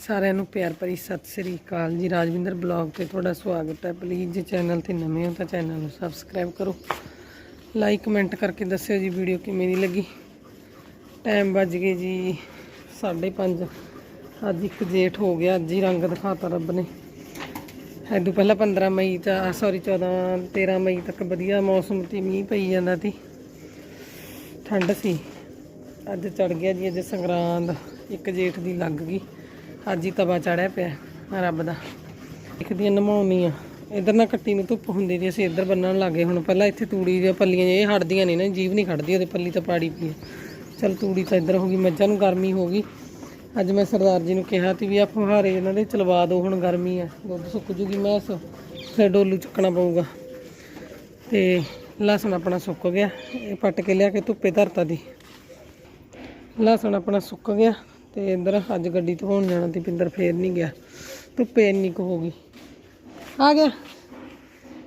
ਸਾਰਿਆਂ ਨੂੰ ਪਿਆਰ ਭਰੀ ਸਤਿ ਸ੍ਰੀ ਅਕਾਲ ਜੀ। ਰਾਜਵਿੰਦਰ ਬਲੌਗ ਤੇ ਤੁਹਾਡਾ ਸਵਾਗਤ ਹੈ। ਪਲੀਜ਼ ਜੇ ਚੈਨਲ ਤੇ ਨਵੇਂ ਹੋ ਤਾਂ ਚੈਨਲ ਨੂੰ ਸਬਸਕ੍ਰਾਈਬ ਕਰੋ। ਲਾਈਕ ਕਮੈਂਟ ਕਰਕੇ ਦੱਸਿਓ ਜੀ ਵੀਡੀਓ ਕਿਵੇਂ ਦੀ ਲੱਗੀ। ਟਾਈਮ ਵੱਜ ਗਏ ਜੀ 5:30 ਅੱਜ ਇੱਕ ਜੇਠ ਹੋ ਗਿਆ, ਅੱਜ ਹੀ ਰੰਗ ਦਿਖਾਤਾ ਰੱਬ ਨੇ। ਐਦੋਂ ਪਹਿਲਾਂ 15 ਮਈ ਤਾਂ ਸੌਰੀ 14 13 ਮਈ ਤੱਕ ਵਧੀਆ ਮੌਸਮ ਤੇ ਮੀਂਹ ਪਈ ਜਾਂਦਾ ਸੀ। ਠੰਡ ਸੀ। ਅੱਜ ਚੜ ਗਿਆ ਜੀ, ਅੱਜ ਸੰਗਰਾਂਦ। ਇੱਕ ਜੇਠ ਦੀ ਲੱਗ ਗਈ। ਅੱਜ ਹੀ ਤਵਾ ਚੜਿਆ ਪਿਆ ਰੱਬ ਦਾ। ਇੱਕ ਦੀਆਂ ਨਮਾਉਣੀ ਆ ਇਧਰ ਨਾ ਕੱਟੀ ਨੂੰ ਧੁੱਪ ਹੁੰਦੀ ਦੀ ਅਸੀਂ ਇੱਧਰ ਬੰਨਣ ਲੱਗੇ ਹੁਣ। ਪਹਿਲਾਂ ਇੱਥੇ ਤੂੜੀ ਦੀਆਂ ਪੱਲੀਆਂ ਇਹ ਹਟਦੀਆਂ ਨਹੀਂ ਨਾ ਜੀਵ ਨਹੀਂ ਖੜਦੀ, ਉਹਦੇ ਪੱਲੀ ਤਾਂ ਪਾੜੀ ਪਈ ਆ। ਚੱਲ ਤੂੜੀ ਤਾਂ ਇੱਧਰ ਹੋ ਗਈ, ਮੱਝਾਂ ਨੂੰ ਗਰਮੀ ਹੋ ਗਈ। ਅੱਜ ਮੈਂ ਸਰਦਾਰ ਜੀ ਨੂੰ ਕਿਹਾ ਤੀ ਵੀ ਆ ਫੁਹਾਰੇ ਇਹਨਾਂ ਦੇ ਚਲਵਾ ਦਿਓ ਹੁਣ ਗਰਮੀ ਆ। ਦੁੱਧ ਸੁੱਕ ਜੂਗੀ, ਮੈਂ ਫਿਰ ਡੋਲੂ ਚੱਕਣਾ ਪਊਗਾ। ਤੇ ਲਸਣ ਆਪਣਾ ਸੁੱਕ ਗਿਆ, ਇਹ ਪੱਟ ਕੇ ਲਿਆ ਕੇ ਧੁੱਪੇ ਧਰਤਾ ਦੀ। ਲਸਣ ਆਪਣਾ ਸੁੱਕ ਗਿਆ। ਤੇ ਇੰਦਰ ਅੱਜ ਗੱਡੀ ਧੋਣ ਜਾਣਾ ਤੇ ਪਿੰਦਰ ਫੇਰ ਨਹੀਂ ਗਿਆ। ਧੁੱਪੇ ਇੰਨੀ ਕੁ ਹੋ ਗਈ। ਆ ਗਿਆ।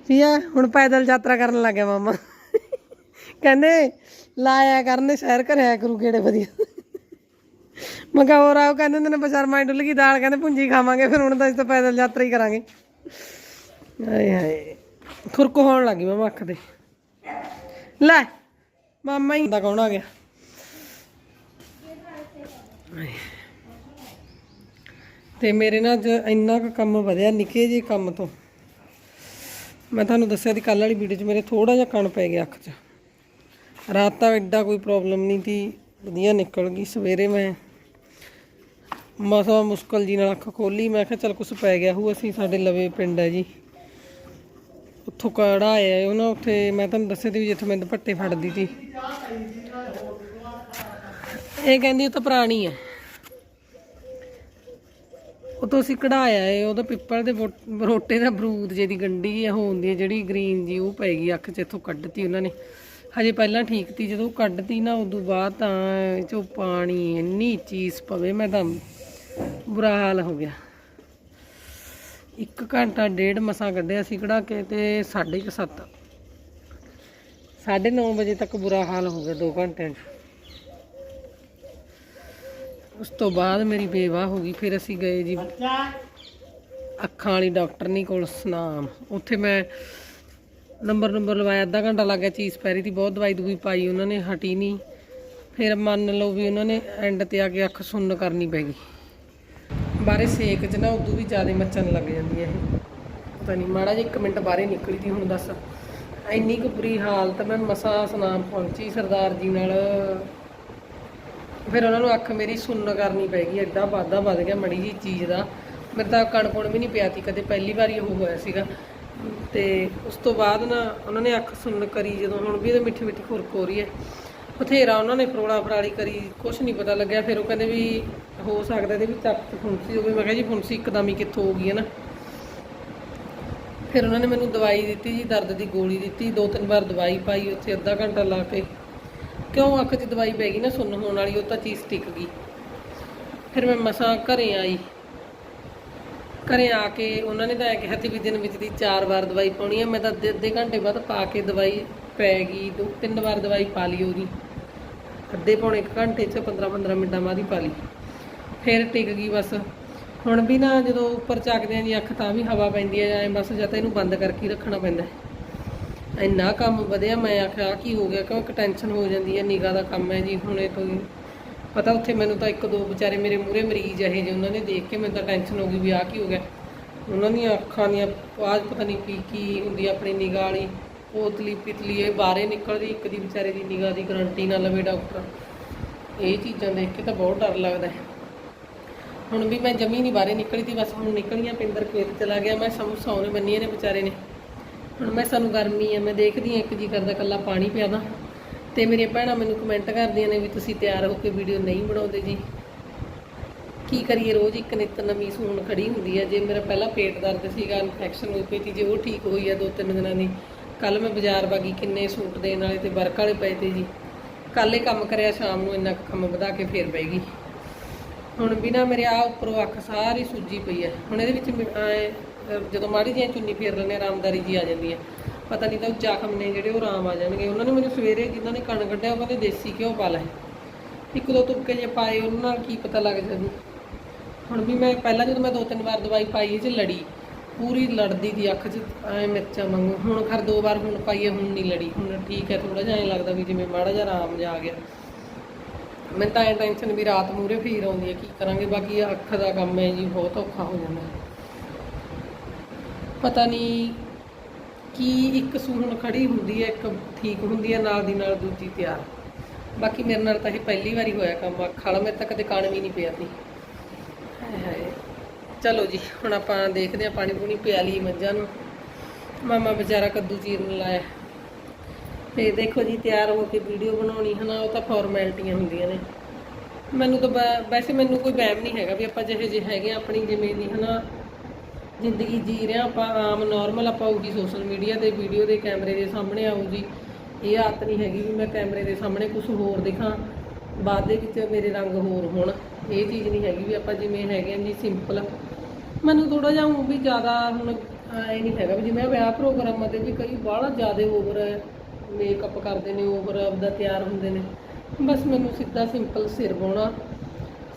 ਸੀਆ ਹੁਣ ਪੈਦਲ ਯਾਤਰਾ ਕਰਨ ਲੱਗ ਗਿਆ ਮਾਮਾ। ਕਹਿੰਦੇ ਲਾਇਆ ਕਰਨੇ ਸ਼ਹਿਰ ਕਰਿਆ ਕਰੂ ਕਿਹੜੇ ਵਧੀਆ। ਮੈਂ ਕਿਹਾ ਹੋਰ ਆਓ, ਕਹਿੰਦੇ ਨੇ ਬਜ਼ਾਰ ਮਾਈ ਡੁੱਲ ਗਈ, ਦਾਲ ਕਹਿੰਦੇ ਭੁੰਜੀ ਖਾਵਾਂਗੇ, ਫਿਰ ਹੁਣ ਤਾਂ ਅਸੀਂ ਤਾਂ ਪੈਦਲ ਯਾਤਰਾ ਹੀ ਕਰਾਂਗੇ। ਹਾਏ ਹਾਏ। ਖੁਰਕ ਹੋਣ ਲੱਗੀ ਮਾਮਾ ਅੱਖ ਤੇ। ਲੈ, ਮਾਮਾ ਹੀ ਦਾ ਕੌਣ ਆ ਗਿਆ? ਤੇ ਮੇਰੇ ਨਾਲ ਅੱਜ ਇੰਨਾ ਕੁ ਕੰਮ ਵਧਿਆ, ਨਿੱਕੇ ਜਿਹੇ ਕੰਮ ਤੋਂ। ਮੈਂ ਤੁਹਾਨੂੰ ਦੱਸਿਆ ਸੀ ਕੱਲ ਵਾਲੀ ਵੀਡੀਓ 'ਚ ਮੇਰੇ ਥੋੜਾ ਜਿਹਾ ਕਣ ਪੈ ਗਿਆ ਅੱਖ 'ਚ। ਰਾਤ ਤਾਂ ਐਡਾ ਕੋਈ ਪ੍ਰੋਬਲਮ ਨਹੀਂ ਸੀ, ਵਧੀਆ ਨਿਕਲ ਗਈ। ਸਵੇਰੇ ਮੈਂ ਮਸਾ ਮੁਸ਼ਕਲ ਜੀ ਨਾਲ ਅੱਖ ਖੋਲੀ ਮੈਂ ਕਿਹਾ ਚੱਲ ਕੁਝ ਪੈ ਗਿਆ ਹੂ ਅਸੀਂ ਸਾਡੇ ਲਵੇ ਪਿੰਡ ਹੈ ਜੀ। ਉੱਥੋਂ ਕਾੜਾ ਆਇਆ ਉਹਨਾਂ ਉੱਥੇ ਮੈਂ ਤੁਹਾਨੂੰ ਦੱਸਿਆ ਸੀ ਵੀ ਜਿੱਥੇ ਮੈਂ ਦੁਪੱਟੇ ਫੜਦੀ ਸੀ। ਇਹ ਕਹਿੰਦੀ ਉਹ ਤਾਂ ਪੁਰਾਣੀ ਹੈ ਉਹ ਤੋਂ ਅਸੀਂ ਕਢਾਇਆ ਏ ਉਹਦਾ ਪਿੱਪਲ ਦੇ ਬੋ- ਰੋਟੇ ਦਾ ਬਰੂਦ ਜਿਹਦੀ ਗੰਢੀ ਆ ਹੁੰਦੀ ਹੈ ਜਿਹੜੀ ਗ੍ਰੀਨ ਜੀ, ਉਹ ਪੈ ਗਈ ਅੱਖ 'ਚ, ਇੱਥੋਂ ਕੱਢਤੀ ਉਹਨਾਂ ਨੇ। ਹਜੇ ਪਹਿਲਾਂ ਠੀਕ ਤੀ, ਜਦੋਂ ਕੱਢਤੀ ਨਾ, ਉਦੋਂ ਬਾਅਦ ਤਾਂ ਇਹ 'ਚੋਂ ਪਾਣੀ ਇੰਨੀ ਚੀਜ਼ ਪਵੇ, ਮੈਂ ਤਾਂ ਬੁਰਾ ਹਾਲ ਹੋ ਗਿਆ। ਇੱਕ ਘੰਟਾ ਡੇਢ ਮਸਾਂ ਕੱਢਿਆ ਸੀ ਕਢਾ ਕੇ ਤੇ ਸਾਢੇ ਕੁ ਸੱਤ। ਸਾਢੇ ਨੌ ਵਜੇ ਤੱਕ ਬੁਰਾ ਹਾਲ ਹੋ ਗਿਆ 2 ਘੰਟਿਆਂ 'ਚ। ਉਸ ਤੋਂ ਬਾਅਦ ਮੇਰੀ ਬੇਵਾਹ ਹੋ ਗਈ, ਫਿਰ ਅਸੀਂ ਗਏ ਜੀ। ਅੱਖਾਂ ਵਾਲੀ ਡਾਕਟਰਨੀ ਕੋਲ ਸਨਾਮ। ਉੱਥੇ ਮੈਂ ਨੰਬਰ ਨੰਬਰ ਲਵਾਇਆ, ਅੱਧਾ ਘੰਟਾ ਲੱਗ ਗਿਆ ਚੀਜ਼ ਪੈ ਰਹੀ ਬਹੁਤ ਦਵਾਈ ਦੂਈ ਪਾਈ, ਉਹਨਾਂ ਨੇ ਹਟੀ ਨਹੀਂ। ਫਿਰ ਮੰਨ ਲਓ ਵੀ ਉਹਨਾਂ ਨੇ ਐਂਡ ਤੇ ਆ ਕੇ ਅੱਖ ਸੁੰਨ ਕਰਨੀ ਪੈ ਗਈ। ਬਾਰੇ ਸੇਕ 'ਚ ਨਾ ਉਦੋਂ ਵੀ ਜ਼ਿਆਦਾ ਮੱਚਣ ਲੱਗ ਜਾਂਦੀ ਹੈ ਇਹ। ਪਤਾ ਨਹੀਂ, ਮਾੜਾ ਜਿਹਾ ਇੱਕ ਮਿੰਟ ਬਾਹਰੇ ਨਿਕਲੀ ਤੀ ਹੁਣ ਦੱਸ। ਇੰਨੀ ਕੁ ਬੁਰੀ ਹਾਲਤ, ਮੈਂ ਮਸਾ ਸਨਾਮ ਪਹੁੰਚੀ ਸਰਦਾਰ ਜੀ ਨਾਲ। ਫਿਰ ਉਹਨਾਂ ਨੂੰ ਅੱਖ ਮੇਰੀ ਸੁੰਨ ਕਰਨੀ ਪੈ ਗਈ ਐਡਾ ਵਾਧਾ ਵੱਧ ਗਿਆ ਮੜੀ ਜੀ ਚੀਜ਼ ਦਾ। ਮੇਰੇ ਤਾਂ ਕਣਕਣ ਵੀ ਨਹੀਂ ਪਿਆ ਤੀ ਕਦੇ ਪਹਿਲੀ ਵਾਰੀ ਉਹ ਹੋਇਆ ਸੀਗਾ। ਤੇ ਉਸ ਤੋਂ ਬਾਅਦ ਨਾ ਉਹਨਾਂ ਨੇ ਅੱਖ ਸੁੰਨ ਕਰੀ, ਜਦੋਂ ਹੁਣ ਵੀ ਇਹਦੇ ਮਿੱਠੀ ਮਿੱਠੀ ਖੁਰਕ ਹੋ ਰਹੀ ਹੈ। ਬਥੇਰਾ ਉਹਨਾਂ ਨੇ ਫਰੋੜਾ ਫਰਾਲੀ ਕਰੀ ਕੁਝ ਨਹੀਂ ਪਤਾ ਲੱਗਿਆ। ਫਿਰ ਉਹ ਕਹਿੰਦੇ ਵੀ ਹੋ ਸਕਦਾ ਇਹਦੇ ਵਿੱਚ ਅੱਖ ਫੁੰਸੀ ਹੋਵੇ। ਮੈਂ ਕਿਹਾ ਜੀ ਫੁੰਸੀ ਇੱਕਦਮ ਹੀ ਕਿੱਥੋਂ ਹੋ ਗਈ ਹੈ ਨਾ। ਫਿਰ ਉਹਨਾਂ ਨੇ ਮੈਨੂੰ ਦਵਾਈ ਦਿੱਤੀ ਜੀ, ਦਰਦ ਦੀ ਗੋਲੀ ਦਿੱਤੀ। ਦੋ ਤਿੰਨ ਵਾਰ ਦਵਾਈ ਪਾਈ, ਉੱਥੇ ਅੱਧਾ ਘੰਟਾ ਲਾ ਕੇ ਕਿਉਂ ਅੱਖ 'ਚ ਦਵਾਈ ਪੈ ਗਈ ਨਾ ਸੁੰਨ ਹੋਣ ਵਾਲੀ, ਉਹ ਤਾਂ ਚੀਜ਼ ਟਿਕ ਗਈ। ਫਿਰ ਮੈਂ ਮਸਾਂ ਘਰੇ ਆਈ। ਘਰੇ ਆ ਕੇ ਉਹਨਾਂ ਨੇ ਤਾਂ ਇਹ ਕਿਹਾ ਸੀ ਵੀ ਦਿਨ ਵਿੱਚ ਦੀ ਚਾਰ ਵਾਰ ਦਵਾਈ ਪਾਉਣੀ ਆ, ਮੈਂ ਤਾਂ ਅੱਧੇ ਅੱਧੇ ਘੰਟੇ ਬਾਅਦ ਪਾ ਕੇ ਦਵਾਈ ਪੈ ਗਈ, ਦੋ ਤਿੰਨ ਵਾਰ ਦਵਾਈ ਪਾ ਲਈ ਉਹਦੀ। ਅੱਧੇ ਪੌਣੇ ਇੱਕ ਘੰਟੇ 'ਚ 15 15 ਮਿੰਟਾਂ ਬਾਅਦ ਹੀ ਪਾ ਲਈ। ਫਿਰ ਟਿਕ ਗਈ ਬਸ। ਹੁਣ ਵੀ ਨਾ ਜਦੋਂ ਉੱਪਰ ਚੱਕਦੇ ਆ ਜੀ ਅੱਖ ਤਾਂ ਵੀ ਹਵਾ ਪੈਂਦੀ ਹੈ ਐ ਬਸ ਜਾਂ ਤਾਂ ਇਹਨੂੰ ਬੰਦ ਕਰਕੇ ਹੀ ਰੱਖਣਾ ਪੈਂਦਾ। ਇੰਨਾ ਕੰਮ ਵਧਿਆ, ਮੈਂ ਆਖਿਆ, ਆਹ ਕੀ ਹੋ ਗਿਆ? ਕਿਉਂ ਇੱਕ ਟੈਨਸ਼ਨ ਹੋ ਜਾਂਦੀ ਹੈ? ਨਿਗਾਹ ਦਾ ਕੰਮ ਹੈ ਜੀ, ਹੁਣੇ ਤੋਂ ਹੀ ਪਤਾ ਉੱਥੇ ਮੈਨੂੰ ਤਾਂ ਇੱਕ ਦੋ ਵਿਚਾਰੇ ਮੇਰੇ ਮੂਹਰੇ ਮਰੀਜ਼ ਇਹ ਜੇ ਉਹਨਾਂ ਨੇ ਦੇਖ ਕੇ ਮੈਨੂੰ ਤਾਂ ਟੈਨਸ਼ਨ ਹੋ ਗਈ ਵੀ ਆਹ ਕੀ ਹੋ ਗਿਆ। ਉਹਨਾਂ ਦੀਆਂ ਅੱਖਾਂ ਦੀਆਂ ਆਵਾਜ਼ ਪਤਾ ਨਹੀਂ ਕੀ ਕੀ ਹੁੰਦੀ ਆਪਣੀ ਨਿਗਾਹ ਵਾਲੀ। ਪੋਤਲੀ ਪਿਤਲੀ, ਇਹ ਬਾਹਰੇ ਨਿਕਲਦੀ ਇੱਕ ਦੀ ਵਿਚਾਰੇ ਦੀ ਨਿਗਾਹ ਦੀ ਗਰੰਟੀ ਨਾ ਲਵੇ ਡਾਕਟਰ ਇਹ ਚੀਜ਼ਾਂ ਦੇਖ ਕੇ ਤਾਂ ਬਹੁਤ ਡਰ ਲੱਗਦਾ ਹੈ। ਹੁਣ ਵੀ ਮੈਂ ਜਮੀ ਨਹੀਂ ਬਾਹਰੇ ਨਿਕਲੀ ਤੀ, ਬਸ ਹੁਣ ਨਿਕਲੀਆਂ ਪਿੰਦਰ ਖੇਤ ਚਲਾ ਗਿਆ, ਮੈਂ ਸਮੋਸਾ ਉਹਨੇ ਬੰਨੀਆਂ ਨੇ ਵਿਚਾਰੇ ਨੇ। ਹੁਣ ਮੈਂ ਸਾਨੂੰ ਗਰਮੀ ਆ ਮੈਂ ਦੇਖਦੀ ਆ ਇੱਕ ਜੀ ਕਰਦਾ ਕੱਲਾ ਪਾਣੀ ਪਿਆਦਾ। ਤੇ ਮੇਰੀਆਂ ਭੈਣਾਂ ਮੈਨੂੰ ਕਮੈਂਟ ਕਰਦੀਆਂ ਨੇ ਵੀ ਤੁਸੀਂ ਤਿਆਰ ਹੋ ਕੇ ਵੀਡੀਓ ਨਹੀਂ ਬਣਾਉਂਦੇ ਜੀ। ਕੀ ਕਰੀਏ ਰੋਜ਼ ਇੱਕ ਨਿੱਤ ਨਵੀਂ ਸੂਣ ਖੜੀ ਹੁੰਦੀ ਹੈ ਜੇ ਮੇਰਾ ਪਹਿਲਾਂ ਪੇਟ ਦਰਦ ਸੀਗਾ ਇਨਫੈਕਸ਼ਨ ਹੋਈ ਪਈ ਸੀ ਜੇ ਉਹ ਠੀਕ ਹੋਈ ਆ ਦੋ ਤਿੰਨ ਦਿਨਾਂ ਦੀ ਕੱਲ ਮੈਂ ਬਾਜ਼ਾਰ ਬਾਗੀ ਕਿੰਨੇ ਸੂਟ ਦੇਣ ਵਾਲੇ ਤੇ ਵਰਕ ਵਾਲੇ ਪਏ ਤੇ ਜੀ। ਕੱਲ ਹੀ ਕੰਮ ਕਰਿਆ ਸ਼ਾਮ ਨੂੰ ਇੰਨਾ ਕੰਮ ਵਧਾ ਕੇ ਫੇਰ ਪੈ ਗਈ। ਹੁਣ ਵੀ ਨਾ ਮੇਰੇ ਆ ਉੱਪਰੋਂ ਅੱਖ ਸਾਰੀ ਸੁੱਜੀ ਪਈ ਹੈ ਹੁਣ ਇਹਦੇ ਵਿੱਚ ਮ- ਐਂ, ਜਦੋਂ ਮਾੜੀ ਜਿਹੀ ਚੁੰਨੀ ਫੇਰ ਲੈਂਦੇ ਹਾਂ, ਆਰਾਮਦਾਰੀ ਜੀ ਆ ਜਾਂਦੀ ਹੈ। ਪਤਾ ਨਹੀਂ ਤਾਂ ਉਹ ਜ਼ਖਮ ਨੇ ਜਿਹੜੇ ਉਹ ਆਰਾਮ ਆ ਜਾਣਗੇ। ਉਹਨਾਂ ਨੇ ਮੈਨੂੰ ਸਵੇਰੇ ਜਿਨ੍ਹਾਂ ਨੇ ਕਣ ਕੱਢਿਆ ਉਹ ਕਹਿੰਦੇ ਦੇਸੀ ਘਿਓ ਪਾ ਲੈ ਇੱਕ ਦੋ ਤੁਪਕੇ ਜੇ ਪਾਏ ਉਹਨਾਂ ਨਾਲ ਕੀ ਪਤਾ ਲੱਗ ਜਾਂਦੀ ਹੁਣ ਵੀ ਮੈਂ ਪਹਿਲਾਂ ਜਦੋਂ ਮੈਂ ਦੋ ਤਿੰਨ ਵਾਰ ਦਵਾਈ ਪਾਈ ਇਹ ਲੜੀ। ਪੂਰੀ ਲੜਦੀ ਦੀ ਅੱਖ 'ਚ ਐ ਮਿਰਚਾਂ ਵਾਂਗੂ। ਹੁਣ ਖਰ ਦੋ ਵਾਰ ਹੁਣ ਪਾਈਏ ਹੁਣ ਨਹੀਂ ਲੜੀ। ਹੁਣ ਠੀਕ ਹੈ ਥੋੜਾ ਜਿਹਾ ਐਂ ਲੱਗਦਾ ਵੀ ਜਿਵੇਂ ਮਾੜਾ ਜਿਹਾ ਆਰਾਮ ਜਾ ਆ ਗਿਆ। ਮੈਨੂੰ ਤਾਂ ਐ ਟੈਨਸ਼ਨ ਵੀ ਰਾਤ ਮੂਰੇ ਫੇਰ ਆਉਂਦੀ ਹੈ ਕੀ ਕਰਾਂਗੇ? ਬਾਕੀ ਅੱਖ ਦਾ ਕੰਮ ਹੈ ਜੀ ਬਹੁਤ ਔਖਾ ਹੋ ਜਾਂਦਾ। ਪਤਾ ਨਹੀਂ ਕੀ ਇੱਕ ਸੂਹਣ ਖੜੀ ਹੁੰਦੀ ਹੈ ਇੱਕ ਠੀਕ ਹੁੰਦੀ ਹੈ ਨਾਲ ਦੀ ਨਾਲ ਦੂਜੀ ਤਿਆਰ। ਬਾਕੀ ਮੇਰੇ ਨਾਲ ਤਾਂ ਇਹ ਪਹਿਲੀ ਵਾਰੀ ਹੋਇਆ ਕੰਮ ਅੱਖ ਵਾਲਾ ਮੇਰੇ ਤਾਂ ਕਦੇ ਕਾਣ ਵੀ ਨਹੀਂ ਪਿਆ ਸੀ। ਹਾਏ ਹਾਏ। ਚਲੋ ਜੀ ਹੁਣ ਆਪਾਂ ਦੇਖਦੇ ਹਾਂ ਪਾਣੀ ਪੂਣੀ ਪਿਆ ਲਈ ਮੱਝਾਂ ਨੂੰ। ਮਾਮਾ ਵਿਚਾਰਾ ਕੱਦੂ ਚੀਰਨ ਲਾਇਆ। ਤੇ ਦੇਖੋ ਜੀ ਤਿਆਰ ਹੋ ਕੇ ਵੀਡੀਓ ਬਣਾਉਣੀ ਹਨਾ ਉਹ ਤਾਂ ਫਾਰਮੈਲਿਟੀਆਂ ਹੁੰਦੀਆਂ ਨੇ। ਮੈਨੂੰ ਤਾਂ ਵੈਸੇ ਮੈਨੂੰ ਕੋਈ ਵਹਿਮ ਨਹੀਂ ਹੈਗਾ ਵੀ ਆਪਾਂ ਜਿਹੇ ਜਿਹੇ ਹੈਗੇ ਆ ਆਪਣੀ ਜਿਵੇਂ ਦੀ ਹਨਾ। ਜ਼ਿੰਦਗੀ ਜੀ ਰਹੇ ਹਾਂ, ਆਪਾਂ ਆਮ ਨਾਰਮਲ ਆਪਾਂ ਉਹੀ ਸੋਸ਼ਲ ਮੀਡੀਆ ਤੇ ਵੀਡੀਓ ਦੇ ਕੈਮਰੇ ਦੇ ਸਾਹਮਣੇ ਆਉ ਇਹ ਆਦਤ ਨਹੀਂ ਹੈਗੀ ਵੀ ਮੈਂ ਕੈਮਰੇ ਦੇ ਸਾਹਮਣੇ ਕੁਝ ਹੋਰ ਦਿਖਾਂ, ਬਾਅਦ ਦੇ ਵਿੱਚ ਮੇਰੇ ਰੰਗ ਹੋਰ ਹੋਣ। ਇਹ ਚੀਜ਼ ਨਹੀਂ ਹੈਗੀ ਵੀ ਆਪਾਂ ਜਿਵੇਂ ਹੈਗੇ ਆ ਜੀ ਸਿੰਪਲ ਮੈਨੂੰ ਥੋੜਾ ਜਿਹਾ ਉਹ ਵੀ ਜ਼ਿਆਦਾ ਹੁਣ ਇਹ ਨਹੀਂ ਹੈਗਾ ਵੀ ਜਿਵੇਂ ਵਿਆਹ ਪ੍ਰੋਗਰਾਮਾਂ ਤੇ ਵੀ ਕਈ ਬਾਹਲਾ ਜ਼ਿਆਦਾ ਓਵਰ ਮੇਕਅਪ ਕਰਦੇ ਨੇ ਓਵਰ ਆਪਦਾ ਤਿਆਰ ਹੁੰਦੇ ਨੇ। ਬਸ ਮੈਨੂੰ ਸਿੱਧਾ ਸਿੰਪਲ ਸਿਰ ਪਾਉਣਾ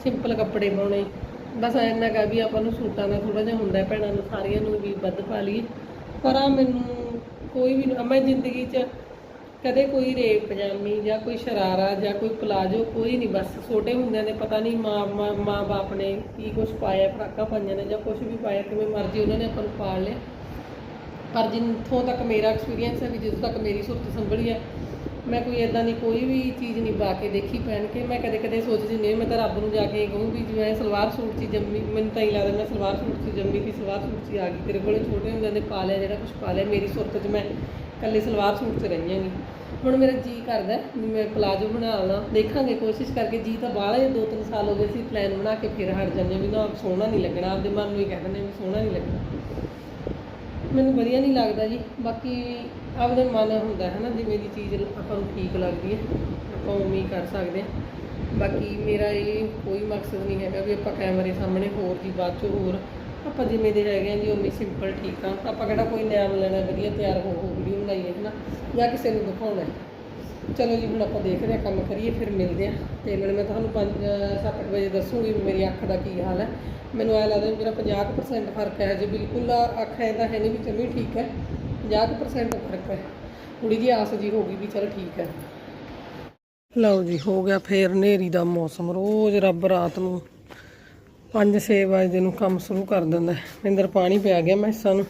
ਸਿੰਪਲ ਕੱਪੜੇ ਪਾਉਣੇ ਬਸ ਇੰਨਾ ਕਾ ਵੀ ਆਪਾਂ ਨੂੰ ਸੂਟਾਂ ਦਾ ਥੋੜਾ ਜਿਹਾ ਹੁੰਦਾ ਭੈਣਾਂ ਨੂੰ ਸਾਰੀਆਂ ਨੂੰ ਵੀ ਵੱਧ ਪਾ ਲਈਏ। ਪਰ ਆ ਮੈਨੂੰ ਕੋਈ ਵੀ ਮੈਂ ਜ਼ਿੰਦਗੀ 'ਚ ਕਦੇ ਕੋਈ ਰੇਪ ਪਜਾਮੀ ਜਾਂ ਕੋਈ ਸ਼ਰਾਰਾ ਜਾਂ ਕੋਈ ਪਲਾਜੋ ਕੋਈ ਨਹੀਂ ਬਸ ਛੋਟੇ ਹੁੰਦਿਆਂ ਨੇ ਪਤਾ ਨਹੀਂ ਮਾਂ ਮਾਂ ਮਾਂ ਬਾਪ ਨੇ ਕੀ ਕੁਝ ਪਾਇਆ, ਫਰਾਕਾਂ ਪਾਈਆਂ ਨੇ ਜਾਂ ਕੁਝ ਵੀ ਪਾਇਆ, ਕਿਵੇਂ ਮਰਜ਼ੀ ਉਹਨਾਂ ਨੇ ਆਪਾਂ ਨੂੰ ਪਾਲ ਲਿਆ। ਪਰ ਜਿੱਥੋਂ ਤੱਕ ਮੇਰਾ ਐਕਸਪੀਰੀਅੰਸ ਹੈ ਵੀ ਜਦੋਂ ਤੱਕ ਮੇਰੀ ਸੁਰਤ ਸੰਭਲੀ ਹੈ ਮੈਂ ਕੋਈ ਇਦਾਂ ਦੀ ਕੋਈ ਵੀ ਚੀਜ਼ ਨਹੀਂ ਪਾ ਕੇ ਦੇਖੀ ਪਹਿਨ ਕੇ। ਮੈਂ ਕਦੇ ਕਦੇ ਸੋਚਦੀ ਨਹੀਂ ਮੈਂ ਤਾਂ ਰੱਬ ਨੂੰ ਜਾ ਕੇ ਕਹੂੰ ਵੀ ਜਿਵੇਂ ਸਲਵਾਰ ਸੂਟ 'ਚ ਜੰਮੀ, ਮੈਨੂੰ ਤਾਂ ਹੀ ਲੱਗਦਾ ਮੈਂ ਸਲਵਾਰ ਸੂਟ 'ਚ ਜੰਮੀ ਸੀ, ਸਲਵਾਰ ਸੂਟ 'ਚ ਹੀ ਆ ਗਈ। ਤੇਰੇ ਕੋਲੇ ਛੋਟੇ ਹੁੰਦਿਆਂ ਦੇ ਪਾ ਲਿਆ, ਜਿਹੜਾ ਕੁਝ ਪਾ ਲਿਆ, ਮੇਰੀ ਸੁਰਤ 'ਚ ਮੈਂ ਇਕੱਲੇ ਸਲਵਾਰ ਸੂਟ 'ਚ ਰਹੀ ਹਾਂਗੀ ਹੁਣ ਮੇਰਾ ਜੀ ਕਰਦਾ ਵੀ ਮੈਂ ਪਲਾਜੋ ਬਣਾ ਲਾਂ, ਦੇਖਾਂਗੇ, ਕੋਸ਼ਿਸ਼ ਕਰਕੇ ਜੀ ਤਾਂ ਬਾਹਲਾ ਦੋ ਤਿੰਨ ਸਾਲ ਹੋ ਗਏ ਸੀ ਪਲਾਨ ਬਣਾ ਕੇ ਫਿਰ ਹਟ ਜਾਂਦੇ ਵੀ ਨਾ, ਸੋਹਣਾ ਨਹੀਂ ਲੱਗਣਾ, ਆਪਦੇ ਮਨ ਨੂੰ ਹੀ ਕਹਿ ਦਿੰਦੇ ਵੀ ਸੋਹਣਾ ਨਹੀਂ ਲੱਗਣਾ। ਮੈਨੂੰ ਵਧੀਆ ਨਹੀਂ ਲੱਗਦਾ ਜੀ। ਬਾਕੀ ਆਪਦੇ ਮਨ ਹੁੰਦਾ ਹੈ ਨਾ ਜਿਵੇਂ ਦੀ ਚੀਜ਼ ਆਪਾਂ ਨੂੰ ਠੀਕ ਲੱਗਦੀ ਹੈ, ਆਪਾਂ ਉਵੇਂ ਹੀ ਕਰ ਸਕਦੇ ਹਾਂ। ਬਾਕੀ ਮੇਰਾ ਇਹ ਕੋਈ ਮਕਸਦ ਨਹੀਂ ਹੈਗਾ ਵੀ ਆਪਾਂ ਕੈਮਰੇ ਸਾਹਮਣੇ ਹੋਰ ਜੀ ਬਾਅਦ ਚੋਂ ਹੋਰ ਆਪਾਂ ਜਿਵੇਂ ਦੇ ਹੈਗੇ ਆ ਜੀ, ਉਵੇਂ ਸਿੰਪਲ ਠੀਕ ਆ। ਆਪਾਂ ਕਿਹੜਾ ਕੋਈ ਨਿਆਮ ਲੈਣਾ, ਵਧੀਆ ਤਿਆਰ ਹੋ ਹੋ ਵੀਡੀਓ ਬਣਾਈਏ ਹੈ ਨਾ ਜਾਂ ਕਿਸੇ ਨੂੰ ਦਿਖਾਉਣਾ ਚਲੋ ਜੀ, ਹੁਣ ਆਪਾਂ ਦੇਖਦੇ ਹਾਂ, ਕੰਮ ਕਰੀਏ, ਫਿਰ ਮਿਲਦੇ ਹਾਂ। ਤੇ ਨਾਲੇ ਮੈਂ ਤੁਹਾਨੂੰ 5-7 ਵਜੇ ਦੱਸੂਗੀ ਮੇਰੀ ਅੱਖ ਦਾ ਕੀ ਹਾਲ ਹੈ। ਮੈਨੂੰ ਐ ਲੱਗਦਾ ਮੇਰਾ 50% ਫ਼ਰਕ ਹੈ। ਜੇ ਬਿਲਕੁਲ ਅੱਖ ਐ ਹੈ ਨਹੀਂ ਵੀ ਚਲੋ ਠੀਕ ਹੈ। 50% ਫ਼ਰਕ ਹੈ। ਥੋੜੀ ਜਿਹੀ ਆਸ ਜੀ ਹੋ ਗਈ ਵੀ ਚਲ ਠੀਕ ਹੈ। ਲਓ ਜੀ, ਹੋ ਗਿਆ ਫੇਰ ਹਨੇਰੀ ਦਾ ਮੌਸਮ। ਰੋਜ਼ ਰੱਬ ਰਾਤ ਨੂੰ 5-6 ਵਜੇ ਨੂੰ ਕੰਮ ਸ਼ੁਰੂ ਕਰ ਦਿੰਦਾ ਹੈ। ਅੰਦਰ ਪਾਣੀ ਪਿਆ ਗਿਆ ਮੈਸਾਂ ਨੂੰ।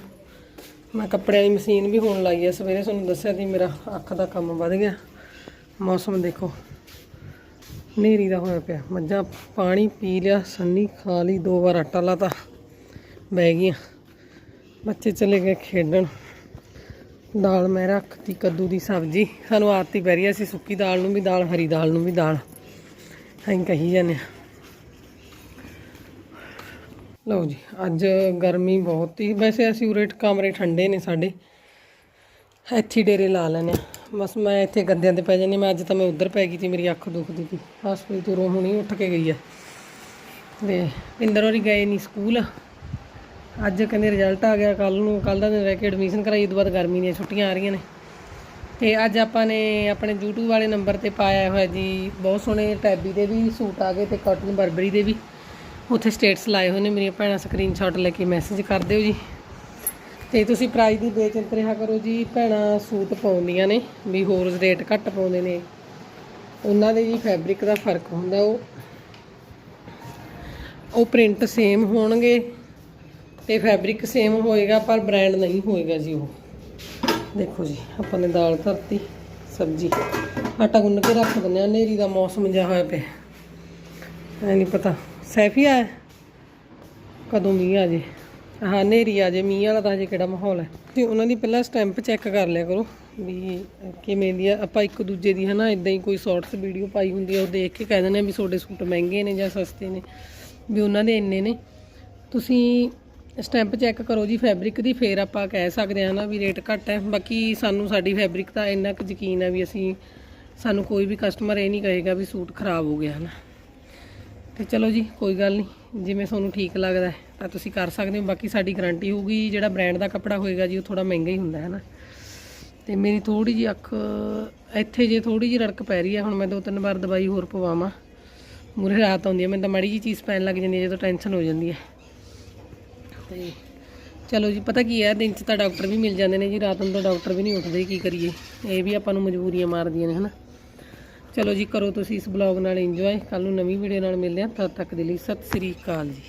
ਮੈਂ ਕੱਪੜਿਆਂ ਦੀ ਮਸ਼ੀਨ ਵੀ ਹੋਣ ਲਾਈ ਆ, ਸਵੇਰੇ ਤੁਹਾਨੂੰ ਦੱਸਿਆ ਸੀ ਮੇਰਾ ਅੱਖ ਦਾ ਕੰਮ ਵੱਧ ਗਿਆ। ਮੌਸਮ ਦੇਖੋ, ਹਨੇਰੀ ਦਾ ਹੋਇਆ ਪਿਆ। ਮੱਝਾਂ ਪਾਣੀ ਪੀ ਲਿਆ, ਸੰਨੀ ਖਾ ਲਈ, ਦੋ ਵਾਰ ਆਟਾ ਲਾਤਾ, ਬਹਿ ਗਈਆਂ। ਬੱਚੇ ਚਲੇ ਗਏ ਖੇਡਣ। ਦਾਲ ਮੈਂ ਰੱਖਤੀ, ਕੱਦੂ ਦੀ ਸਬਜ਼ੀ। ਸਾਨੂੰ ਆਦਤ ਹੀ ਪੈ ਰਹੀ ਹੈ ਅਸੀਂ ਸੁੱਕੀ ਦਾਲ ਨੂੰ ਵੀ ਦਾਲ, ਹਰੀ ਦਾਲ ਨੂੰ ਵੀ ਦਾਲ। ਅਸੀਂ ਕਹੀ ਜਾਂਦੇ ਹਾਂ ਲਓ ਜੀ, ਅੱਜ ਗਰਮੀ ਬਹੁਤ ਹੀ, ਵੈਸੇ ਅਸੀਂ ਉਰੇ ਕਮਰੇ ਠੰਡੇ ਨੇ ਸਾਡੇ। ਇੱਥੇ ਡੇਰੇ ਲਾ ਲੈਨੇ ਆ ਬਸ ਮੈਂ ਇੱਥੇ ਗੱਦਿਆਂ ਤੇ ਪੈ ਜਾਂਦੀ ਮੈਂ ਅੱਜ ਤਾਂ ਮੈਂ ਉੱਧਰ ਪੈ ਗਈ ਸੀ, ਮੇਰੀ ਅੱਖ ਦੁਖਦੀ ਸੀ। ਹਸਪੀਟਲ ਤੋਂ ਰੋ ਹੁਣੀ ਉੱਠ ਕੇ ਗਈ ਆ। ਤੇ ਪਿੰਦਰ ਹੋਰੀ ਗਏ ਨਹੀਂ ਸਕੂਲ। ਅੱਜ ਕਹਿੰਦੇ ਰਿਜ਼ਲਟ ਆ ਗਿਆ। ਕੱਲ ਨੂੰ ਕੱਲ ਦਾ ਦਿਨ ਰਹਿ ਕੇ ਐਡਮਿਸ਼ਨ ਕਰਾਈ, ਉਸ ਤੋਂ ਬਾਅਦ ਗਰਮੀ ਦੀਆਂ ਛੁੱਟੀਆਂ ਆ ਰਹੀਆਂ ਨੇ। ਤੇ ਅੱਜ ਆਪਾਂ ਨੇ ਆਪਣੇ YouTube ਵਾਲੇ ਨੰਬਰ ਤੇ ਪਾਇਆ ਹੋਇਆ ਜੀ। ਬਹੁਤ ਸੋਹਣੇ ਟੈਬੀ ਦੇ ਵੀ ਸੂਟ ਆ ਗਏ ਤੇ ਕਾਟਨ ਬਰਬਰੀ ਦੇ ਵੀ। ਉੱਥੇ ਸਟੇਟਸ ਲਾਏ ਹੋਏ ਨੇ, ਮੇਰੀਆਂ ਭੈਣਾਂ ਸਕਰੀਨਸ਼ਾਟ ਲੈ ਕੇ ਮੈਸੇਜ ਕਰ ਦਿਓ ਜੀ। ਤੇ ਤੁਸੀਂ ਪ੍ਰਾਈਸ ਦੀ ਬੇਚਿੰਤ ਰਿਹਾ ਕਰੋ ਜੀ, ਭੈਣਾਂ ਸੂਟ ਪਾਉਂਦੀਆਂ ਨੇ ਵੀ ਹੋਰ ਰੇਟ ਘੱਟ ਪਾਉਂਦੇ ਨੇ। ਉਹਨਾਂ ਦੇ ਜੀ ਫੈਬਰਿਕ ਦਾ ਫ਼ਰਕ ਹੁੰਦਾ ਉਹ। ਉਹ ਪ੍ਰਿੰਟ ਸੇਮ ਹੋਣਗੇ ਤੇ ਫੈਬਰਿਕ ਸੇਮ ਹੋਏਗਾ, ਪਰ ਬ੍ਰਾਂਡ ਨਹੀਂ ਹੋਏਗਾ ਜੀ ਉਹ। ਦੇਖੋ ਜੀ, ਆਪਾਂ ਨੇ ਦਾਲ ਧਰਤੀ, ਸਬਜ਼ੀ। ਆਟਾ ਗੁੰਨ ਕੇ ਰੱਖ ਦਿੰਦੇ ਆ ਨੇਰੀ ਦਾ ਮੌਸਮ ਜਿਹਾ ਹੋਇਆ ਪਿਆ। ਐ ਨਹੀਂ ਪਤਾ। ਸੈਫੀਆ ਆ ਕਦੋਂ ਮੀਂਹ ਆ ਜੇ? ਹਾਂ ਨੇਰੀ ਆ ਜੇ, ਮੀਂਹ ਵਾਲਾ ਤਾਂ ਹਜੇ ਕਿਹੜਾ ਮਾਹੌਲ ਹੈ? ਤੇ ਉਹਨਾਂ ਦੀ ਪਹਿਲਾਂ ਸਟੈਂਪ ਚੈੱਕ ਕਰ ਲਿਆ ਕਰੋ ਵੀ ਕਿਵੇਂ ਦੀ ਆ। ਆਪਾਂ ਇੱਕ ਦੂਜੇ ਦੀ ਹਨਾ ਇਦਾਂ ਹੀ ਕੋਈ ਸ਼ਾਰਟਸ, ਵੀਡੀਓ ਪਾਈ ਹੁੰਦੀ ਆ, ਉਹ ਦੇਖ ਕੇ ਕਹਿ ਦਿੰਦੇ ਆ ਵੀ ਤੁਹਾਡੇ ਸੂਟ ਮਹਿੰਗੇ ਨੇ ਜਾਂ ਸਸਤੇ ਨੇ, ਵੀ ਉਹਨਾਂ ਦੇ ਇੰਨੇ ਨੇ। ਤੁਸੀਂ ਸਟੈਂਪ ਚੈੱਕ ਕਰੋ ਜੀ, ਫੈਬਰਿਕ ਦੀ ਫੇਰ ਆਪਾਂ ਕਹਿ ਸਕਦੇ ਹਾਂ ਨਾ ਵੀ ਰੇਟ ਘੱਟ ਹੈ। ਬਾਕੀ ਸਾਨੂੰ ਸਾਡੀ ਫੈਬਰਿਕ ਦਾ ਇੰਨਾ ਕੁ ਯਕੀਨ ਹੈ ਵੀ ਅਸੀਂ, ਸਾਨੂੰ ਕੋਈ ਵੀ ਕਸਟਮਰ ਇਹ ਨਹੀਂ ਕਹੇਗਾ ਵੀ ਸੂਟ ਖਰਾਬ ਹੋ ਗਿਆ ਹੈ ਨਾ ਤੇ ਚਲੋ ਜੀ, ਕੋਈ ਗੱਲ ਨਹੀਂ। ਜਿਵੇਂ ਤੁਹਾਨੂੰ ਠੀਕ ਲੱਗਦਾ ਤਾਂ ਤੁਸੀਂ ਕਰ ਸਕਦੇ ਹੋ। ਬਾਕੀ ਸਾਡੀ ਗਰੰਟੀ ਹੋਊਗੀ, ਜਿਹੜਾ ਬ੍ਰਾਂਡ ਦਾ ਕੱਪੜਾ ਹੋਏਗਾ ਜੀ, ਉਹ ਥੋੜਾ ਮਹਿੰਗਾ ਹੀ ਹੁੰਦਾ ਹੈ ਨਾ। ਤੇ ਮੇਰੀ ਥੋੜੀ ਜੀ ਅੱਖ, ਇੱਥੇ ਜੇ ਥੋੜੀ ਜੀ ਰੜਕ ਪੈ ਰਹੀ ਹੈ, ਹੁਣ ਮੈਂ ਦੋ ਤਿੰਨ ਵਾਰ ਦਵਾਈ ਹੋਰ ਪਵਾਵਾਂ। ਮੂਰੇ ਰਾਤ ਆਉਂਦੀ ਹੈ, ਮੈਨੂੰ ਤਾਂ ਮਾੜੀ ਜੀ ਚੀਜ਼ ਪੈਣ ਲੱਗ ਜਾਂਦੀ ਹੈ, ਜਦੋਂ ਟੈਨਸ਼ਨ ਹੋ ਜਾਂਦੀ ਹੈ। ਤੇ ਚਲੋ ਜੀ, ਪਤਾ ਕੀ ਹੈ, ਦਿਨ 'ਚ ਤਾਂ ਡਾਕਟਰ ਵੀ ਮਿਲ ਜਾਂਦੇ ਨੇ ਜੀ, ਰਾਤ ਨੂੰ ਤਾਂ ਡਾਕਟਰ ਵੀ ਨਹੀਂ ਉੱਠਦੇ, ਕੀ ਕਰੀਏ। ਇਹ ਵੀ ਆਪਾਂ ਨੂੰ ਮਜਬੂਰੀਆਂ ਮਾਰਦੀਆਂ ਨੇ, ਹਨਾ। ਚਲੋ ਜੀ ਕਰੋ ਤੁਸੀਂ ਇਸ ਬਲੌਗ ਨਾਲ ਇੰਜੋਏ ਕੱਲ ਨੂੰ ਨਵੀਂ ਵੀਡੀਓ ਨਾਲ ਮਿਲਦੇ ਹਾਂ। ਤਦ ਤੱਕ ਦੇ ਲਈ ਸਤਿ ਸ੍ਰੀ ਅਕਾਲ ਜੀ।